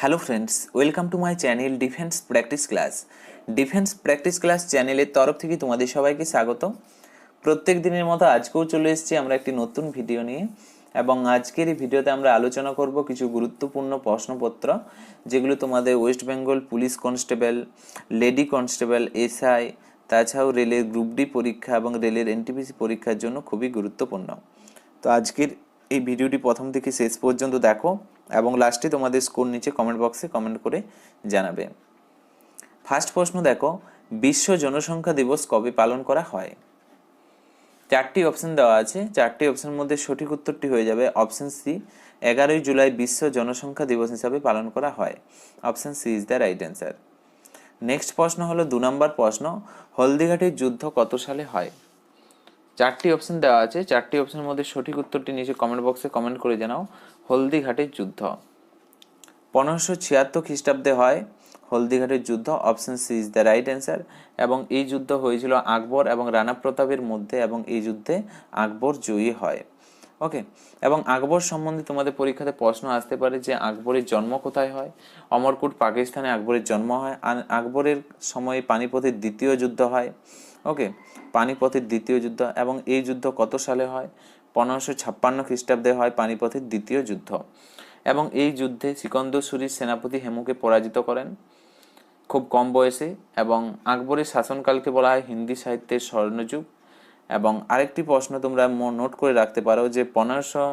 Hello friends welcome to my channel defence practice class defence practice class চ্যানেলের তরফ থেকে তোমাদের সবাইকে স্বাগত প্রত্যেক দিনের মতো আজকেও চলে এসেছি আমরা একটি নতুন ভিডিও নিয়ে এবং আজকের এই ভিডিওতে আমরা আলোচনা করব কিছু গুরুত্বপূর্ণ প্রশ্নপত্র, যেগুলো তোমাদের West Bengal police constable lady constable SI তাছাড়াও রেলের গ্রুপ ডি পরীক্ষা এবং রেলের এনটিপিসি পরীক্ষার জন্য খুবই গুরুত্বপূর্ণ। তো আজকের এই ভিডিওটি প্রথম থেকে শেষ পর্যন্ত দেখো। এবং লাস্টে তোমাদের স্কোর নিচে কমেন্ট বক্সে কমেন্ট করে জানাবে। ফার্স্ট প্রশ্ন দেখো, বিশ্ব জনসংখ্যা দিবস কবে পালন করা হয়? চারটি অপশন দেওয়া আছে, চারটি অপশনের মধ্যে সঠিক উত্তরটি হয়ে যাবে অপশন সি এগারোই জুলাই বিশ্ব জনসংখ্যা দিবস হিসাবে পালন করা হয়। Option C is the right answer next প্রশ্ন হলো, দু নম্বর প্রশ্ন, হলদিঘাটির যুদ্ধ কত সালে হয়? চারটি অপশন দেওয়া আছে। চারটি অপশনের মধ্যে সঠিক উত্তরটি নিচে কমেন্ট বক্সে কমেন্ট করে জানাও। হলদিঘাটের যুদ্ধ। পনেরোশো ছিয়াত্তর খ্রিস্টাব্দে হয় হলদিঘাটের যুদ্ধ। Option C is the right answer এবং এই যুদ্ধ হয়েছিল আকবর এবং রানা প্রতাপের মধ্যে এবং এই যুদ্ধে আকবর জয়ী হয়। ওকে এবং আকবর সম্বন্ধে তোমাদের পরীক্ষাতে প্রশ্ন আসতে পারে যে আকবরের জন্ম কোথায় হয়? অমরকুট, পাকিস্তানে আকবরের জন্ম হয়। আকবরের সময়ে পানিপথের দ্বিতীয় যুদ্ধ হয়। ওকে, পানিপথের দ্বিতীয় যুদ্ধ এবং এই যুদ্ধ কত সালে হয়? পনেরোশো ছাপ্পান্ন খ্রিস্টাব্দে হয় পানিপথের দ্বিতীয় যুদ্ধ। এবং এই যুদ্ধে সিকন্দর সুরির সেনাপতি হেমুকে পরাজিত করেন। খুব কম বয়সে এবং আকবরের শাসনকালকে বলা হয় হিন্দি সাহিত্যের স্বর্ণযুগ। এবং আরেকটি প্রশ্ন তোমরা নোট করে রাখতে পারো যে পনেরোশো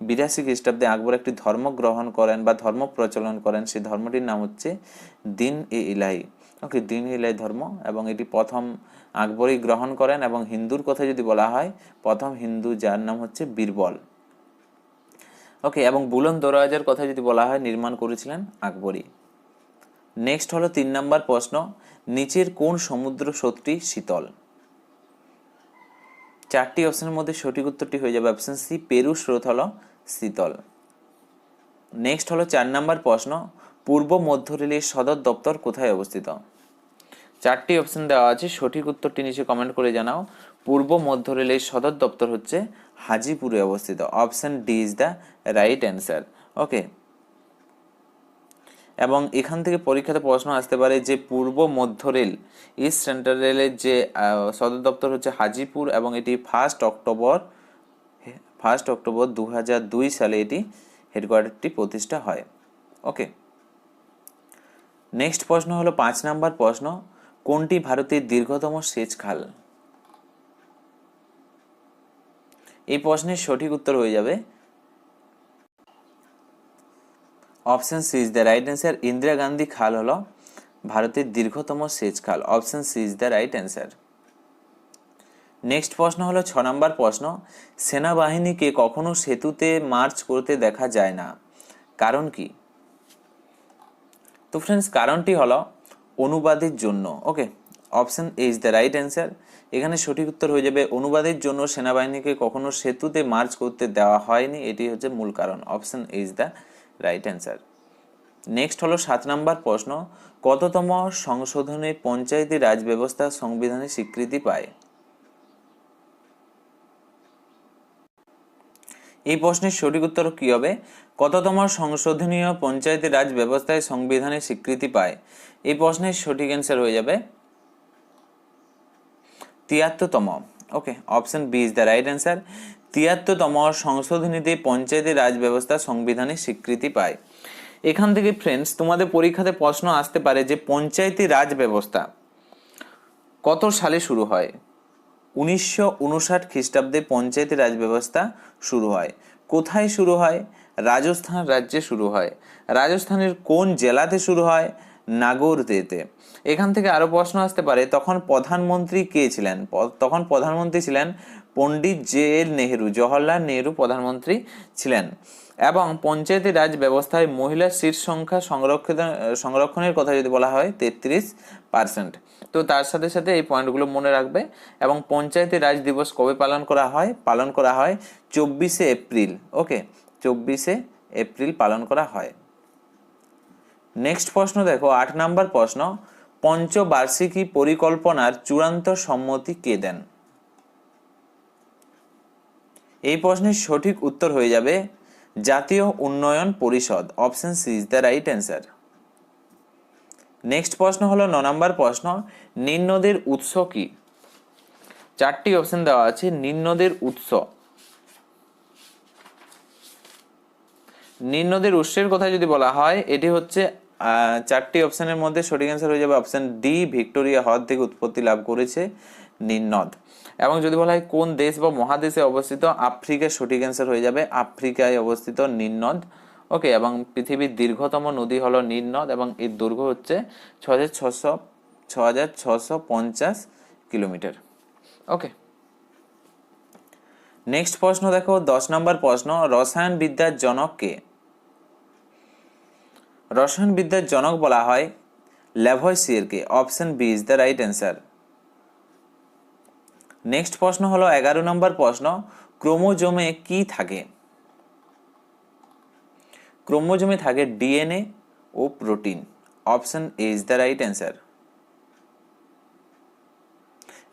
বিরাশি খ্রিস্টাব্দে আকবর একটি ধর্ম গ্রহণ করেন বা ধর্ম প্রচলন করেন। সেই ধর্মটির নাম হচ্ছে দিন এ ইলাহি ওকে দিন এ ইলাহি ধর্ম এবং এটি প্রথম আকবরই গ্রহণ করেন এবং হিন্দুর কথা যদি বলা হয়, প্রথম হিন্দু যার নাম হচ্ছে বীরবল। ওকে, এবং বুলন দরওয়াজার কথা যদি বলা হয়, নির্মাণ করেছিলেন আকবরী নেক্সট হলো তিন নম্বর প্রশ্ন, নিচের কোন সমুদ্র স্রোতটি শীতল? চারটি অপশনের মধ্যে সঠিক উত্তরটি হয়ে যাবে অপশন সি পেরু স্রোত হলো শীতল। নেক্সট হলো চার নম্বর প্রশ্ন পূর্ব মধ্য রেলের সদর দপ্তর কোথায় অবস্থিত? চারটি অপশন দেওয়া আছে, সঠিক উত্তরটি নিচে কমেন্ট করে জানাও। পূর্ব মধ্য রেলের সদর দপ্তর হচ্ছে হাজিপুরে অবস্থিত। Option D is the right answer okay এবং এখান থেকে পরীক্ষাতে প্রশ্ন আসতে পারে যে পূর্ব মধ্য রেল ইস্ট সেন্ট্রাল রেলের যে সদর দপ্তর হচ্ছে হাজিপুর এবং এটি ফার্স্ট অক্টোবর ফার্স্ট অক্টোবর দু সালে এটি হেডকোয়ার্টারটি প্রতিষ্ঠা হয়। ওকে নেক্সট প্রশ্ন হলো পাঁচ নাম্বার প্রশ্ন, কোনটি ভারতের দীর্ঘতম সেচ খাল? এই প্রশ্নের সঠিক উত্তর হয়ে যাবে। Option C is the right answer Indira Gandhi খাল হলো ভারতের দীর্ঘতম সেচ খাল। Option C is the right answer next প্রশ্ন হলো ছ নম্বর প্রশ্ন, সেনাবাহিনীকে কখনো সেতুতে মার্চ করতে দেখা যায় না। কারণ কি? তো ফ্রেন্ডস কারণটি হলো অনুবাদের জন্য okay option A is the right answer এখানে সঠিক উত্তর হয়ে যাবে, অনুবাদের জন্য সেনাবাহিনীকে কখনো সেতুতে মার্চ করতে দেওয়া হয়নি, এটি হচ্ছে মূল কারণ। Option A is the right answer next হলো সাত নাম্বার প্রশ্ন, কততম সংশোধনে পঞ্চায়েতি রাজ ব্যবস্থা সংবিধানে স্বীকৃতি পায়? এই প্রশ্নের সঠিক উত্তর কি হবে? কততম সংশোধনীয় পঞ্চায়েতি রাজ ব্যবস্থায় সংবিধানে স্বীকৃতি পায়? এই প্রশ্নের সঠিক অ্যান্সার হয়ে যাবে তিয়াত্তরতম। Okay option B is the right answer তিয়াত্তরতম সংশোধনীতে পঞ্চায়েতি রাজ ব্যবস্থা সংবিধানে স্বীকৃতি পায়। এখান থেকে ফ্রেন্ডস তোমাদের পরীক্ষাতে প্রশ্ন আসতে পারে যে পঞ্চায়েতি রাজ ব্যবস্থা কত সালে শুরু হয়? উনিশশো উনষাট খ্রিস্টাব্দে পঞ্চায়েতি রাজ ব্যবস্থা শুরু হয়। কোথায় শুরু হয়? রাজস্থান রাজ্যে শুরু হয়। রাজস্থানের কোন জেলাতে শুরু হয়? নাগরদেতে এখান থেকে আরও প্রশ্ন আসতে পারে, তখন প্রধানমন্ত্রী কে ছিলেন? তখন প্রধানমন্ত্রী ছিলেন পণ্ডিত জে এল নেহেরু, জওহরলাল নেহেরু প্রধানমন্ত্রী ছিলেন। এবং পঞ্চায়েতি রাজ ব্যবস্থায় মহিলা সিট সংখ্যা সংরক্ষিত, সংরক্ষণের কথা যদি বলা হয়, তেত্রিশ পার্সেন্ট তো তার সাথে সাথে এই পয়েন্টগুলো মনে রাখবে। এবং পঞ্চায়েতি রাজ দিবস কবে পালন করা হয়? পালন করা হয় চব্বিশে এপ্রিল। ওকে? চব্বিশে এপ্রিল পালন করা হয়। নেক্সট প্রশ্ন দেখো, আট নাম্বার প্রশ্ন, পঞ্চবার্ষিকী পরিকল্পনার চূড়ান্ত সম্মতি কে দেন? এই প্রশ্নের সঠিক উত্তর হয়ে যাবে, জাতীয় উন্নয়ন পরিষদ option C is the right answer next প্রশ্ন হলো ন নম্বর প্রশ্ন, নিম্নদের উৎস কি? চারটি অপশন দেওয়া আছে, নিম্নদের উৎস। নীল নদের উৎসের কথা যদি বলা হয়, এটি হচ্ছে চারটি অপশনের মধ্যে সঠিক অ্যান্সার হয়ে যাবে অপশন ডি ভিক্টোরিয়া হ্রদ থেকে উৎপত্তি লাভ করেছে নীল নদ। এবং যদি বলা হয় কোন দেশ বা মহাদেশে অবস্থিত আফ্রিকার সঠিক অ্যান্সার হয়ে যাবে আফ্রিকায় অবস্থিত নীল নদ। ওকে এবং পৃথিবীর দীর্ঘতম নদী হলো নীল নদ এবং এর দৈর্ঘ্য হচ্ছে ছ হাজার ছশো ছ হাজার ছশো পঞ্চাশ কিলোমিটার। ওকে নেক্সট প্রশ্ন দেখো, দশ নম্বর প্রশ্ন রসায়ন বিদ্যার জনক কে? রসায়ন বিদ্যার জনক বলা হয় ল্যাভয়েসিয়ারকে option B is the right answer. Next প্রশ্ন হলো এগারো নম্বর প্রশ্ন, ক্রোমোজোমে কি থাকে? ক্রোমোজোমে থাকে DNA O protein, option A is the right answer.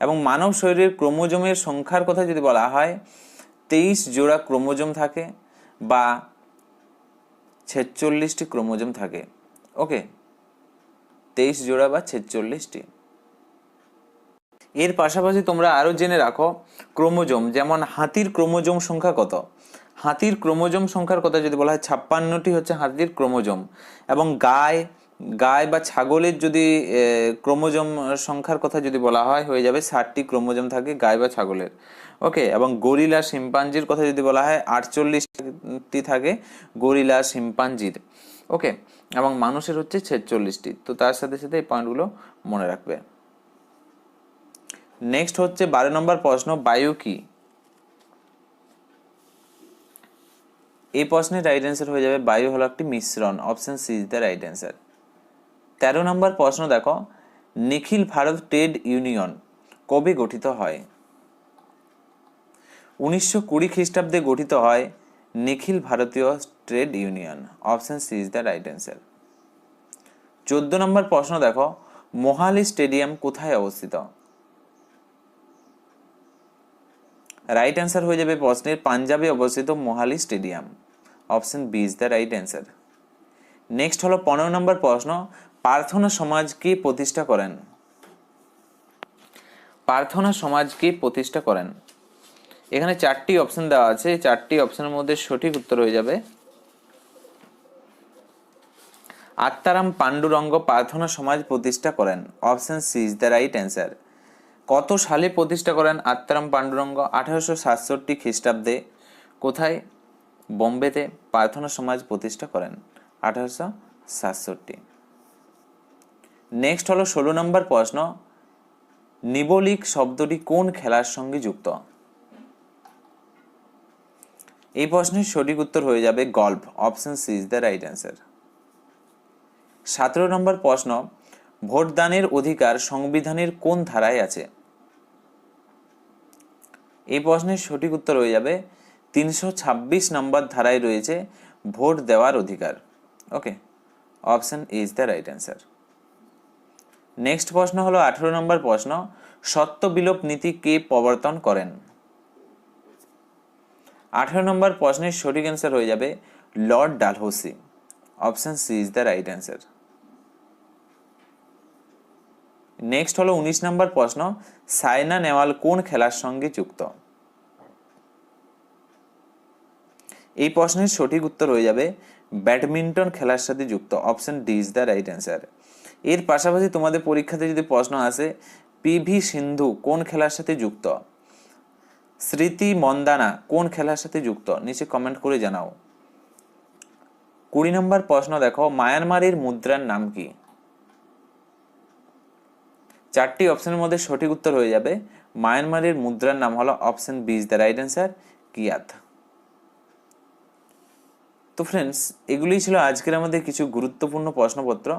এবং মানব শরীরের ক্রোমোজোমের সংখ্যার কথা যদি বলা হয়, তেইশ জোড়া ক্রোমোজোম থাকে বা ছেচল্লিশটি ক্রোমোজোম থাকে। ওকে? তেইশ জোড়া বা ছেচল্লিশটি। এর পাশাপাশি তোমরা আরও জেনে রাখো, ক্রোমোজোম, যেমন হাতির ক্রোমোজোম সংখ্যা কত? হাতির ক্রোমোজোম সংখ্যার কথা যদি বলা হয়, ছাপ্পান্নটি হচ্ছে হাতির ক্রোমোজোম এবং গায় গায় বা ছাগলের যদি ক্রোমোজোম সংখ্যার কথা যদি বলা হয়, হয়ে যাবে ষাটটি ক্রোমোজোম থাকে গায় বা ছাগলের। ওকে, এবং গরিলা শিম্পাঞ্জির কথা যদি বলা হয়, আটচল্লিশটি থাকে গরিলা শিম্পাঞ্জির। ওকে, এবং মানুষের হচ্ছে ছেচল্লিশটি। তো তার সাথে সাথে এই পয়েন্টগুলো মনে রাখবে। নেক্সট হচ্ছে বারো নম্বর প্রশ্ন, বায়ু কি? এই প্রশ্নের রাইট অ্যান্সার হয়ে যাবে, বায়ু হলো একটি মিশ্রণ option C is the right answer তেরো নম্বর প্রশ্ন দেখো। নিখিল ভারত ট্রেড ইউনিয়ন কবে গঠিত হয়? উনিশশো কুড়ি খ্রিস্টাব্দে গঠিত হয় নিখিল ভারতীয় trade union. Option C is the right answer. চোদ্দ নম্বর প্রশ্ন দেখো, মোহালি স্টেডিয়াম কোথায় অবস্থিত? রাইট অ্যান্সার হয়ে যাবে প্রশ্নের, পাঞ্জাবে অবস্থিত Mohali stadium. Option B is the right answer. Next হলো পনেরো নম্বর প্রশ্ন প্রার্থনা সমাজ কে প্রতিষ্ঠা করেন। প্রার্থনা সমাজ কে প্রতিষ্ঠা করেন। এখানে চারটি অপশন দেওয়া আছে। চারটি অপশনের মধ্যে সঠিক উত্তর হয়ে যাবে। আত্মারাম পাণ্ডুরঙ্গ প্রার্থনা সমাজ প্রতিষ্ঠা করেন। Option C is the right answer কত সালে প্রতিষ্ঠা করেন আত্মারাম পাণ্ডুরঙ্গ? আঠারোশো সাতষট্টি খ্রিস্টাব্দে। কোথায়? বোম্বেতে প্রার্থনা সমাজ প্রতিষ্ঠা করেন। আঠারোশো সাতষট্টি। নেক্সট হলো ষোলো নম্বর প্রশ্ন, নিবলিক শব্দটি কোন খেলার সঙ্গে যুক্ত? এই প্রশ্নের সঠিক উত্তর হয়ে যাবে golf option C is the right answer সতেরো নম্বর প্রশ্ন, ভোটদানের অধিকার সংবিধানের কোন ধারায় আছে? এই প্রশ্নের সঠিক উত্তর হয়ে যাবে তিনশো ছাব্বিশ নম্বর ধারায় রয়েছে ভোট দেওয়ার অধিকার। Okay option is the right answer next প্রশ্ন হলো আঠেরো নম্বর প্রশ্ন, সত্য বিলোপ নীতি কে প্রবর্তন করেন? আঠেরো নম্বর প্রশ্নের সঠিক অ্যান্সার হয়ে যাবে Lord Dalhousie option C is the right answer next হলো উনিশ নম্বর প্রশ্ন সাইনা নেওয়াল কোন খেলার সঙ্গে যুক্ত? এই প্রশ্নের সঠিক উত্তর হয়ে যাবে ব্যাডমিন্টন খেলার সাথে যুক্ত। Option D is the right answer এর পাশাপাশি তোমাদের পরীক্ষাতে যদি প্রশ্ন আসে পিভি সিন্ধু কোন খেলার সাথে যুক্ত? স্মৃতি মন্দানা কোন খেলার সাথে যুক্ত? নিচে কমেন্ট করে জানাও। কুড়ি নম্বর প্রশ্ন দেখো, মায়ানমারের মুদ্রার নাম কি? চারটি অপশনের মধ্যে সঠিক উত্তর হয়ে যাবে। মায়ানমারের মুদ্রার নাম হলো option B is the right answer kyat. তো ফ্রেন্ডস এগুলোই ছিল আজকের আমাদের কিছু গুরুত্বপূর্ণ প্রশ্নপত্র।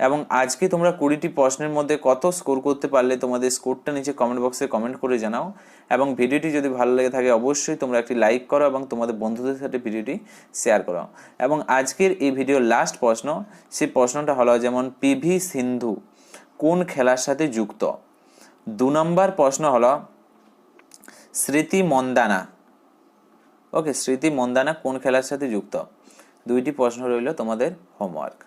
এবং আজকে তোমরা কুড়িটি প্রশ্নের মধ্যে কত স্কোর করতে পারলে তোমাদের স্কোরটা নিচে কমেন্ট বক্সে কমেন্ট করে জানাও। এবং ভিডিওটি যদি ভালো লেগে থাকে অবশ্যই তোমরা একটি লাইক করো এবং তোমাদের বন্ধুদের সাথে ভিডিওটি শেয়ার করো। এবং আজকের এই ভিডিওর লাস্ট প্রশ্ন সেই প্রশ্নটা হলো যেমন পিভি সিন্ধু কোন খেলার সাথে যুক্ত? দু নম্বর প্রশ্ন হলো, স্মৃতি মন্দানা ওকে স্মৃতি মন্দানা কোন খেলার সাথে যুক্ত? দুইটি প্রশ্ন রইল তোমাদের হোমওয়ার্ক